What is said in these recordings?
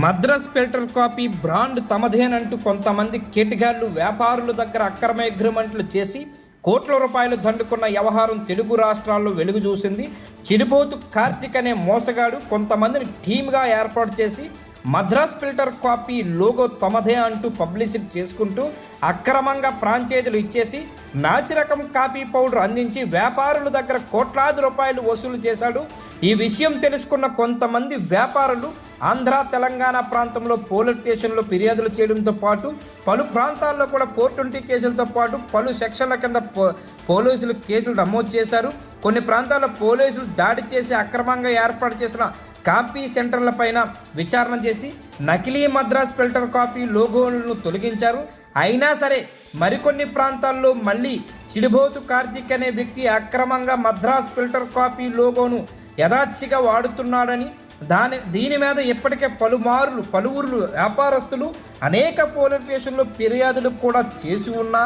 Madras filter coffee brand తమదేనంటూ కొంతమంది కేటగాళ్ళు వ్యాపారుల దగ్గర అక్రమ అగ్రిమెంట్లు చేసి కోట్ల రూపాయలు దండుకున్న వ్యవహారం తెలుగు రాష్ట్రాల్లో వెలుగు చూసింది. చిరుబోతు కార్తిక్ అనే మోసగాడు కొంతమందిని టీమ్గా ఏర్పాటు చేసి మద్రాస్ ఫిల్టర్ కాపీ లోగో తమదే అంటూ పబ్లిసిటీ చేసుకుంటూ అక్రమంగా ఫ్రాంచైజీలు ఇచ్చేసి నాసిరకం కాపీ పౌడర్ అందించి వ్యాపారుల దగ్గర కోట్లాది రూపాయలు వసూలు చేశాడు. ఈ విషయం తెలుసుకున్న కొంతమంది వ్యాపారులు ఆంధ్ర తెలంగాణ ప్రాంతంలో పోలీస్ స్టేషన్లో ఫిర్యాదులు చేయడంతో పాటు పలు ప్రాంతాల్లో కూడా ఫోర్ ట్వంటీ కేసులతో పాటు పలు సెక్షన్ల కింద పో- పోలీసులు కేసులు నమోదు చేశారు. కొన్ని ప్రాంతాల్లో పోలీసులు దాడి చేసి అక్రమంగా ఏర్పాటు చేసిన కాపీ సెంటర్ల పైన విచారణ చేసి నకిలీ మద్రాస్ ఫిల్టర్ కాపీ లోగోలను తొలగించారు. అయినా సరే మరికొన్ని ప్రాంతాల్లో మళ్ళీ చిడిబోతు కార్తిక్ అనే వ్యక్తి అక్రమంగా మద్రాస్ ఫిల్టర్ కాపీ లోగోను యథాచ్చిగా వాడుతున్నాడని దాని దీని మీద ఇప్పటికే పలుమార్లు పలువురులు వ్యాపారస్తులు అనేక పోలీస్ స్టేషన్లో ఫిర్యాదులు కూడా చేసి ఉన్నా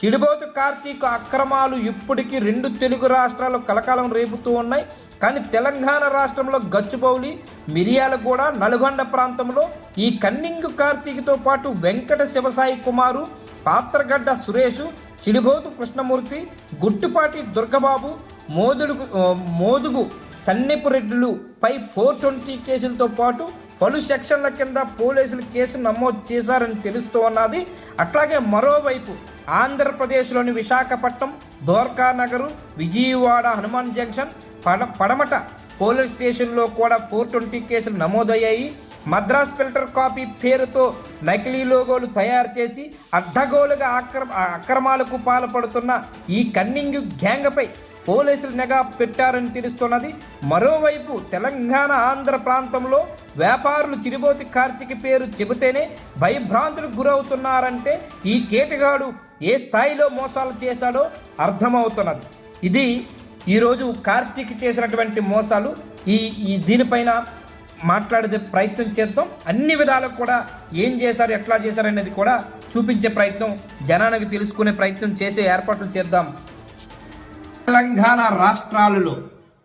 చిడిబోతు కార్తీక్ అక్రమాలు ఇప్పటికీ రెండు తెలుగు రాష్ట్రాలు కలకాలం రేపుతూ ఉన్నాయి. కానీ తెలంగాణ రాష్ట్రంలో గచ్చిబౌలి మిరియాలగూడ నల్గొండ ప్రాంతంలో ఈ కన్నింగు కార్తీక్తో పాటు వెంకట శివసాయి కుమారు పాత్రగడ్డ సురేష్ చిడిబోతు కృష్ణమూర్తి గుట్టుపాటి దుర్గబాబు మోదుడు మోదుగు సన్నెపు రెడ్డిలు పై ఫోర్ ట్వంటీ కేసులతో పాటు పలు సెక్షన్ల కింద పోలీసులు కేసు నమోదు చేశారని తెలుస్తూ ఉన్నది. అట్లాగే మరోవైపు ఆంధ్రప్రదేశ్లోని విశాఖపట్నం దోర్కా నగరు విజయవాడ హనుమాన్ జంక్షన్ పడ పడమట పోలీస్ స్టేషన్లో కూడా ఫోర్ ట్వంటీ కేసులు నమోదయ్యాయి. మద్రాస్ ఫిల్టర్ కాపీ పేరుతో నకిలీ లోగోలు తయారు చేసి అడ్డగోలుగా అక్రమ అక్రమాలకు పాల్పడుతున్న ఈ కన్నింగ్ గ్యాంగ్పై పోలీసులు నిఘా పెట్టారని తెలుస్తున్నది. మరోవైపు తెలంగాణ ఆంధ్ర ప్రాంతంలో వ్యాపారులు చిరుబోతి కార్తీక్ పేరు చెబితేనే భయభ్రాంతులకు గురవుతున్నారంటే ఈ కేటగాడు ఏ స్థాయిలో మోసాలు చేశాడో అర్థమవుతున్నది. ఇది ఈరోజు కార్తీక్ చేసినటువంటి మోసాలు. ఈ ఈ దీనిపైన మాట్లాడే ప్రయత్నం చేద్దాం. అన్ని విధాలకు కూడా ఏం చేశారు ఎట్లా చేశారు అనేది కూడా చూపించే ప్రయత్నం జనానికి తెలుసుకునే ప్రయత్నం చేసే ఏర్పాట్లు చేద్దాం. తెలంగాణ రాష్ట్రాలలో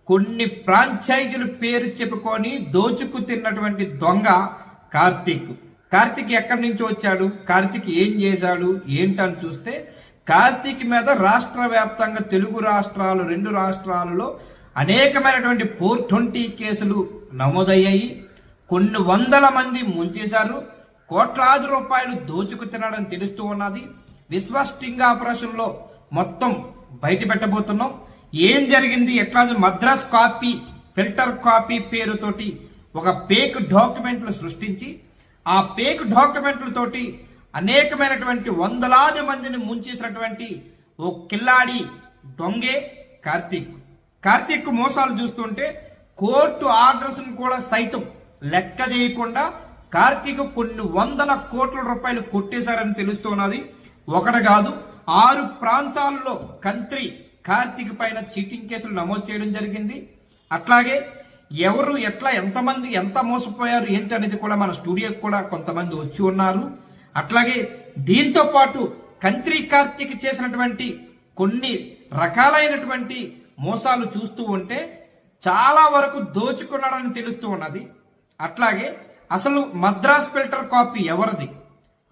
కొన్ని ఫ్రాంచైజీలు పేరు చెప్పుకొని దోచుకు తిన్నటువంటి దొంగ కార్తీక్. కార్తీక్ ఎక్కడి నుంచి వచ్చాడు? కార్తీక్ ఏం చేశాడు? ఏంటని చూస్తే కార్తీక్ మీద రాష్ట్ర వ్యాప్తంగా తెలుగు రాష్ట్రాలు రెండు రాష్ట్రాలలో అనేకమైనటువంటి ఫోర్ ట్వంటీ కేసులు నమోదయ్యాయి. కొన్ని వందల మంది ముంచేశారు. కోట్లాది రూపాయలు దోచుకు తినడం తెలుస్తూ ఉన్నది. విశ్వ స్టింగ్ ఆపరేషన్లో మొత్తం బయట పెట్టబోతున్నాం ఏం జరిగింది? ఎట్లా మద్రాస్ కాపీ ఫిల్టర్ కాపీ పేరుతోటి ఒక పేక్ డాక్యుమెంట్లు సృష్టించి ఆ పేక్ డాక్యుమెంట్లతోటి అనేకమైనటువంటి వందలాది మందిని ముంచేసినటువంటి ఓ కిల్లాడి దొంగే కార్తీక్. కార్తీక్ మోసాలు చూస్తుంటే కోర్టు ఆర్డర్స్ను కూడా సైతం లెక్క చేయకుండా కార్తీక్ కొన్ని వందల కోట్ల రూపాయలు కొట్టేశారని తెలుస్తున్నది ఒకటి కాదు ఆరు ప్రాంతాల్లో కంత్రి కార్తీక్ పైన చీటింగ్ కేసులు నమోదు చేయడం జరిగింది. అట్లాగే ఎవరు ఎట్లా ఎంతమంది ఎంత మోసపోయారు ఏంటి అనేది కూడా మన స్టూడియోకి కూడా కొంతమంది వచ్చి ఉన్నారు. అట్లాగే దీంతో పాటు కంత్రి కార్తీక్ చేసినటువంటి కొన్ని రకాలైనటువంటి మోసాలు చూస్తూ ఉంటే చాలా వరకు దోచుకున్నాడని తెలుస్తూ ఉన్నది. అట్లాగే అసలు మద్రాస్ ఫిల్టర్ కాపీ ఎవరిది?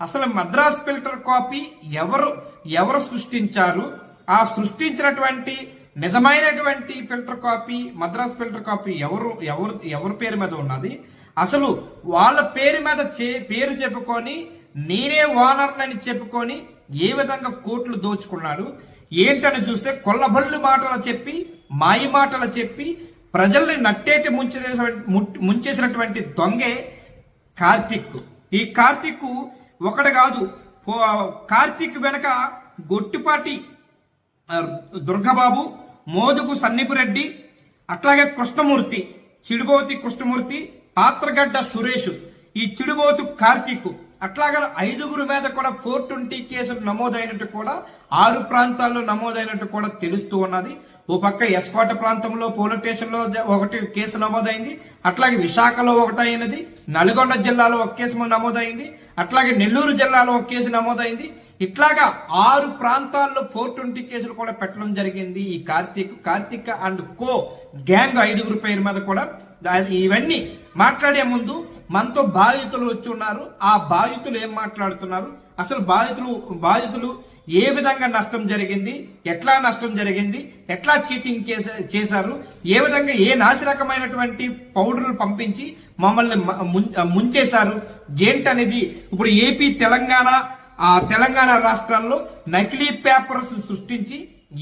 అసలు మద్రాస్ ఫిల్టర్ కాపీ ఎవరు ఎవరు సృష్టించారు? ఆ సృష్టించినటువంటి నిజమైనటువంటి filter coffee Madras filter coffee ఎవరు ఎవరు ఎవరి పేరు మీద ఉన్నది? అసలు వాళ్ళ పేరు మీద చే- పేరు చెప్పుకొని నేనే ఓనర్నని చెప్పుకొని ఏ విధంగా కోట్లు దోచుకున్నాడు? ఏంటని చూస్తే కొల్లబల్లు మాటలు చెప్పి మాయి మాటలు చెప్పి ప్రజల్ని నట్టేటి ముంచేసినటువంటి ముంచేసినటువంటి దొంగే కార్తిక్. ఈ కార్తిక్ ఒకటి కాదు. కార్తీక్ వెనక గొట్టిపాటి దుర్గబాబు మోదుగు సన్నిపురెడ్డి అట్లాగే కృష్ణమూర్తి చిడుబోతి కృష్ణమూర్తి పాత్రగడ్డ సురేష్ ఈ చిడుబోతు కార్తీక్. అట్లాగే ఐదుగురు మీద కూడా ఫోర్ ట్వంటీ కేసులు నమోదైనట్టు కూడా ఆరు ప్రాంతాల్లో నమోదైనట్టు కూడా తెలుస్తూ ఉన్నది. ఓ పక్క ఎస్కోట ప్రాంతంలో పోలీస్ స్టేషన్లో ఒకటి కేసు నమోదైంది. అట్లాగే విశాఖలో ఒకటైనది. నల్గొండ జిల్లాలో ఒక కేసు నమోదైంది. అట్లాగే నెల్లూరు జిల్లాలో ఒక కేసు నమోదైంది. ఇట్లాగా ఆరు ప్రాంతాల్లో ఫోర్ ట్వంటీ కేసులు కూడా పెట్టడం జరిగింది ఈ Karthik Karthik and co gang ఐదుగురు పేరు మీద కూడా. ఇవన్నీ మాట్లాడే ముందు మనతో బాధితులు వచ్చి ఉన్నారు. ఆ బాధితులు ఏం మాట్లాడుతున్నారు? అసలు బాధితులు బాధితులు ఏ విధంగా నష్టం జరిగింది? ఎట్లా నష్టం జరిగింది? ఎట్లా చీటింగ్ చేశారు? ఏ విధంగా ఏ నాసిరకమైనటువంటి పౌడర్లు పంపించి మమ్మల్ని ముంచేశారు? ఏంటనేది ఇప్పుడు ఏపీ తెలంగాణ ఆ తెలంగాణ రాష్ట్రాల్లో నకిలీ పేపర్స్ సృష్టించి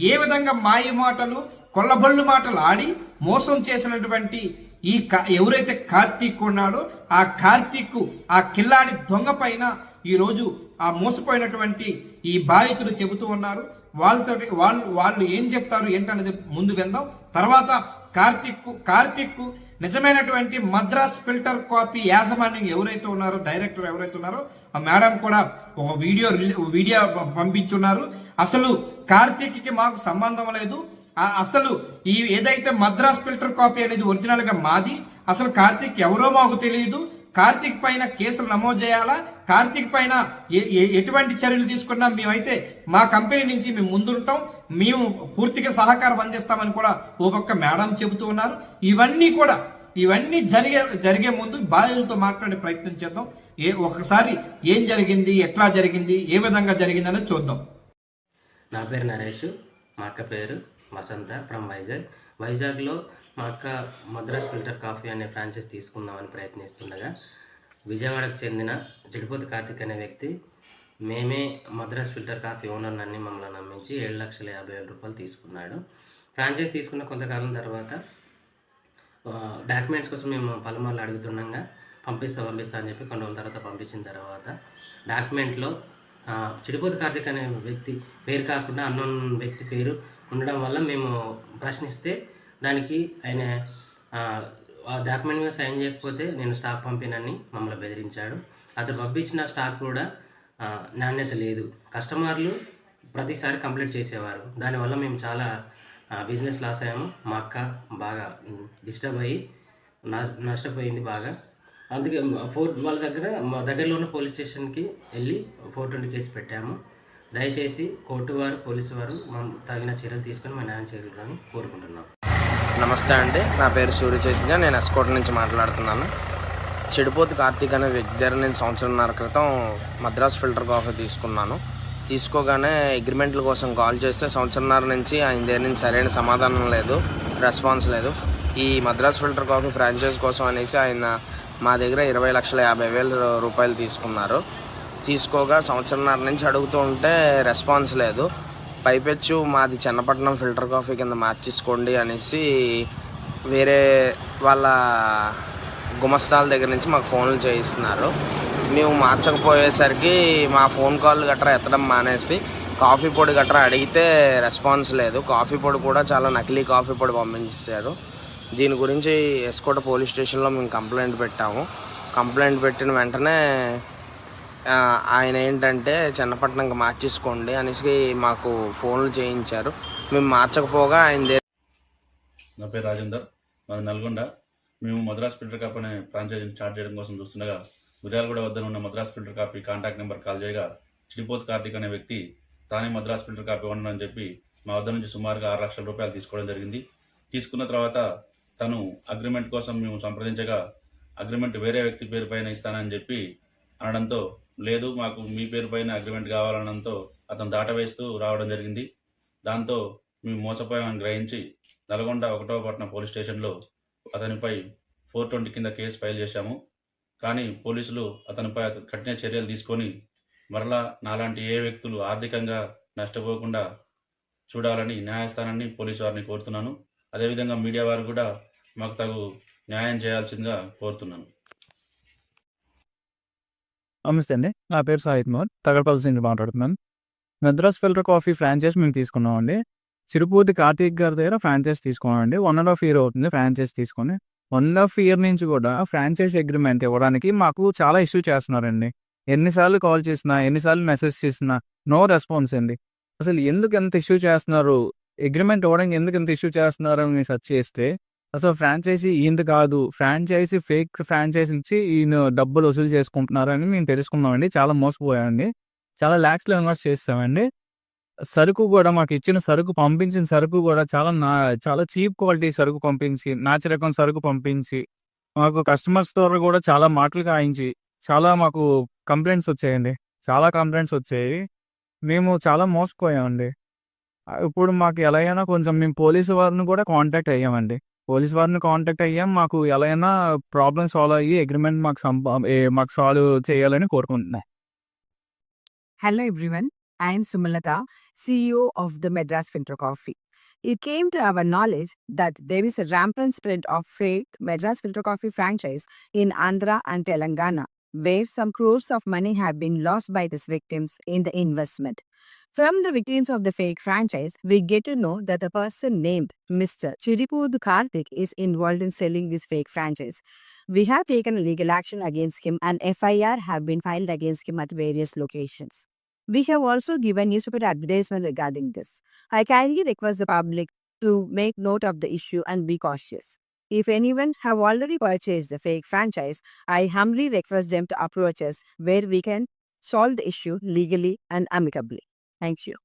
ఏ విధంగా మాయ మాటలు కొల్లబళ్ళు మాటలు ఆడి మోసం చేసినటువంటి ఈ కా- ఎవరైతే కార్తీక్ ఉన్నాడో ఆ కార్తీక్ ఆ కిల్లాడి దొంగ పైన ఈ రోజు ఆ మోసపోయినటువంటి ఈ బాధితులు చెబుతూ ఉన్నారు. వాళ్ళతో వాళ్ళు వాళ్ళు ఏం చెప్తారు ఏంటనేది ముందు విందాం. తర్వాత కార్తిక్ కార్తిక్ నిజమైనటువంటి మద్రాస్ ఫిల్టర్ కాపీ యాజమాన్యం ఎవరైతే ఉన్నారో డైరెక్టర్ ఎవరైతే ఉన్నారో ఆ మేడం కూడా ఒక వీడియో రిలీ- వీడియో పంపించున్నారు. అసలు కార్తీక్కి మాకు సంబంధం లేదు. అసలు ఈ ఏదైతే మద్రాస్ ఫిల్టర్ కాపీ అనేది ఒరిజినల్గా మాది అసలు కార్తీక్ ఎవరో మాకు తెలియదు. కార్తీక్ పైన కేసులు నమోదు చేయాలా? కార్తీక్ పైన ఎటువంటి చర్యలు తీసుకున్నా మేమైతే మా కంపెనీ నుంచి మేము ముందుంటాం. మేము పూర్తిగా సహకారం అందిస్తామని కూడా ఓ పక్క మేడం చెబుతూ ఉన్నారు. ఇవన్నీ కూడా ఇవన్నీ జరిగే జరిగే ముందు బాధితులతో మాట్లాడే ప్రయత్నం చేద్దాం. ఏ ఒకసారి ఏం జరిగింది ఎట్లా జరిగింది ఏ విధంగా జరిగింది అనేది చూద్దాం. నా పేరు నరేష్ మా అక్క పేరు. వసంత ఫ్రమ్ వైజాగ్. వైజాగ్లో మా అక్క మద్రాస్ ఫిల్టర్ కాఫీ అనే ఫ్రాంచైజ్ తీసుకుందామని ప్రయత్నిస్తుండగా విజయవాడకు చెందిన చెడిపోతు కార్తిక్ అనే వ్యక్తి మేమే మద్రాస్ ఫిల్టర్ కాఫీ ఓనర్ అన్ని మమ్మల్ని నమ్మించి ఏడు లక్షల యాభై వేల రూపాయలు తీసుకున్నాడు. ఫ్రాంచైజ్ తీసుకున్న కొంతకాలం తర్వాత డాక్యుమెంట్స్ కోసం మేము పలుమార్లు అడుగుతుండగా పంపిస్తా పంపిస్తా అని చెప్పి కొన్ని రోజుల తర్వాత పంపించిన తర్వాత డాక్యుమెంట్లో చిడిపోతి కార్తిక్ అనే వ్యక్తి పేరు కాకుండా అన్నోన్ వ్యక్తి పేరు ఉండడం వల్ల మేము ప్రశ్నిస్తే దానికి ఆయన ఆ, డాక్యుమెంట్ మీద సైన్ చేయకపోతే నేను స్టాక్ పంపినని మమ్మల్ని బెదిరించాడు. అతను పంపించిన స్టాక్ కూడా నాణ్యత లేదు. కస్టమర్లు ప్రతిసారి కంప్లీట్ చేసేవారు. దానివల్ల మేము చాలా బిజినెస్ లాస్ అయ్యాము. మా అక్క బాగా డిస్టర్బ్ అయ్యి నష్టపోయింది బాగా. అందుకే ఫోర్ వాళ్ళ దగ్గర మా దగ్గరలో ఉన్న పోలీస్ స్టేషన్కి వెళ్ళి ఫోర్ ట్వంటీ కేసు పెట్టాము. దయచేసి కోర్టు వారు పోలీసు వారు మనం తగిన చర్యలు తీసుకొని మా న్యాయం చేయగలరని కోరుకుంటున్నాం. నమస్తే అండి. నా పేరు సూర్య చైతన్య. నేను ఎస్కోట నుంచి మాట్లాడుతున్నాను. చెడిపోతు కార్తీక్ అనే వ్యక్తి దగ్గర నేను సంవత్సరంన్నర క్రితం మద్రాస్ ఫిల్టర్ కాఫీ తీసుకున్నాను. తీసుకోగానే అగ్రిమెంట్ల కోసం కాల్ చేస్తే సంవత్సరంన్నర నుంచి ఆయన దగ్గర నుంచి సరైన సమాధానం లేదు రెస్పాన్స్ లేదు. ఈ మద్రాస్ ఫిల్టర్ కాఫీ ఫ్రాంచైజ్ కోసం అనేసి ఆయన మా దగ్గర ఇరవై లక్షల యాభై వేల రూపాయలు తీసుకున్నారు. తీసుకోగా సంవత్సరంన్నర నుంచి అడుగుతూ ఉంటే రెస్పాన్స్ లేదు. పైపెచ్చు మాది చెన్నపట్నం ఫిల్టర్ కాఫీ కింద మార్చేసుకోండి అనేసి వేరే వాళ్ళ గుమస్తాల దగ్గర నుంచి మాకు ఫోన్లు చేయిస్తున్నారు. మేము మార్చకపోయేసరికి మా ఫోన్ కాల్ గట్రా ఎత్తడం మానేసి కాఫీ పొడి గట్రా అడిగితే రెస్పాన్స్ లేదు. కాఫీ పొడి కూడా చాలా నకిలీ కాఫీ పొడి పంపించారు దీని గురించి ఎస్కోట పోలీస్ స్టేషన్లో మేము కంప్లైంట్ పెట్టాము. కంప్లైంట్ పెట్టిన వెంటనే ఆయన ఏంటంటే చిన్నపట్నంకి మార్చేసుకోండి అనేసి మాకు ఫోన్లు చేయించారు. మేము మార్చకపోగా ఆయన నా పేరు రాజేందర్. మాది నల్గొండ. మేము మద్రాస్ ఫిల్టర్ కాప్ అనే ఫ్రాంచైజీని స్టార్ట్ చేయడం కోసం చూస్తుండగా గుజరాలగూడ వద్ద ఉన్న Madras filter coffee contact number call చేయగా చిడిపోత్ కార్తీక్ అనే వ్యక్తి తానే మద్రాస్ ఫిల్టర్ కాపీ ఉండని చెప్పి మా వద్ద నుంచి సుమారుగా ఆరు లక్షల రూపాయలు తీసుకోవడం జరిగింది. తీసుకున్న తర్వాత తను అగ్రిమెంట్ కోసం మేము సంప్రదించగా అగ్రిమెంట్ వేరే వ్యక్తి పేరు పైన ఇస్తానని చెప్పి అనడంతో లేదు మాకు మీ పేరు పైన అగ్రిమెంట్ కావాలనడంతో అతను దాటవేస్తూ రావడం జరిగింది. దాంతో మేము మోసపోయామని గ్రహించి నల్గొండ ఒకటో పట్నం పోలీస్ స్టేషన్లో అతనిపై ఫోర్ ట్వంటీ కింద కేసు ఫైల్ చేశాము. కానీ పోలీసులు అతనిపై కఠిన చర్యలు తీసుకొని మరలా నాలాంటి ఏ వ్యక్తులు ఆర్థికంగా నష్టపోకుండా చూడాలని న్యాయస్థానాన్ని పోలీసు వారిని కోరుతున్నాను. అదేవిధంగా మీడియా వారు కూడా మాకు తగు న్యాయం చేయాల్సిందిగా కోరుతున్నాను. నమస్తే అండి నా పేరు సాహిత్ మోహన్. తగడపల్సి నుంచి మాట్లాడుతున్నాను. మద్రాస్ ఫిల్టర్ కాఫీ ఫ్రాంచైజ్ మేము తీసుకున్నామండి. చిరుపూర్తి కార్తీక్ గారి దగ్గర ఫ్రాంచైజ్ తీసుకున్నామండి. వన్ అండ్ హాఫ్ ఇయర్ అవుతుంది ఫ్రాంచైజ్ తీసుకొని. వన్ అండ్ హాఫ్ ఇయర్ నుంచి కూడా ఫ్రాంచైజ్ అగ్రిమెంట్ ఇవ్వడానికి మాకు చాలా ఇష్యూ చేస్తున్నారండి. ఎన్నిసార్లు కాల్ చేసినా ఎన్నిసార్లు మెసేజ్ చేసినా నో రెస్పాన్స్ అండి. అసలు ఎందుకు ఎంత ఇష్యూ చేస్తున్నారు? అగ్రిమెంట్ ఇవ్వడానికి ఎందుకు ఎంత ఇష్యూ చేస్తున్నారు అని సెర్చ్ చేస్తే అసలు ఫ్రాంచైజీ ఈయన కాదు. ఫ్రాంచైజీ ఫేక్ ఫ్రాంచైజీ నుంచి ఈయన డబ్బులు వసూలు చేసుకుంటున్నారని మేము తెలుసుకున్నామండి. చాలా మోసపోయామండి. చాలా ల్యాక్స్లో ఇన్వెస్ట్ చేస్తామండి సరుకు కూడా మాకు ఇచ్చిన సరుకు పంపించిన సరుకు కూడా చాలా నా చాలా చీప్ క్వాలిటీ సరుకు పంపించి నాచి రకం సరుకు పంపించి మాకు కస్టమర్స్ ద్వారా కూడా చాలా మాటలు కాయించి చాలా మాకు కంప్లైంట్స్ వచ్చాయండి. చాలా కంప్లైంట్స్ వచ్చాయి. మేము చాలా మోసపోయామండి. ఇప్పుడు మాకు ఎలా అయినా కొంచెం మేము పోలీసు వారిని కూడా కాంటాక్ట్ అయ్యామండి. పోలీస్ వారిని కాంటాక్ట్ అయ్యాం మాకు ఎలా అయినా ప్రాబ్లమ్ సాల్వ్ అయ్యి అగ్రిమెంట్ మాకు సంప ఏ- మాకు సాల్వ్ చేయాలని కోరుకుంటున్నాను Hello everyone, I am Sumalata, CEO of the Madras Filter Coffee. It came to our knowledge that there is a rampant spread of fake Madras Filter Coffee franchise in Andhra and Telangana, where some crores of money have been lost by these victims in the investment. From the victims of the fake franchise, we get to know that a person named Mr. Chiripud Karthik is involved in selling this fake franchise. We have taken legal action against him and FIR have been filed against him at various locations. We have also given newspaper advertisement regarding this. I kindly request the public to make note of the issue and be cautious. If anyone have already purchased the fake franchise, I humbly request them to approach us where we can solve the issue legally and amicably. Thank you.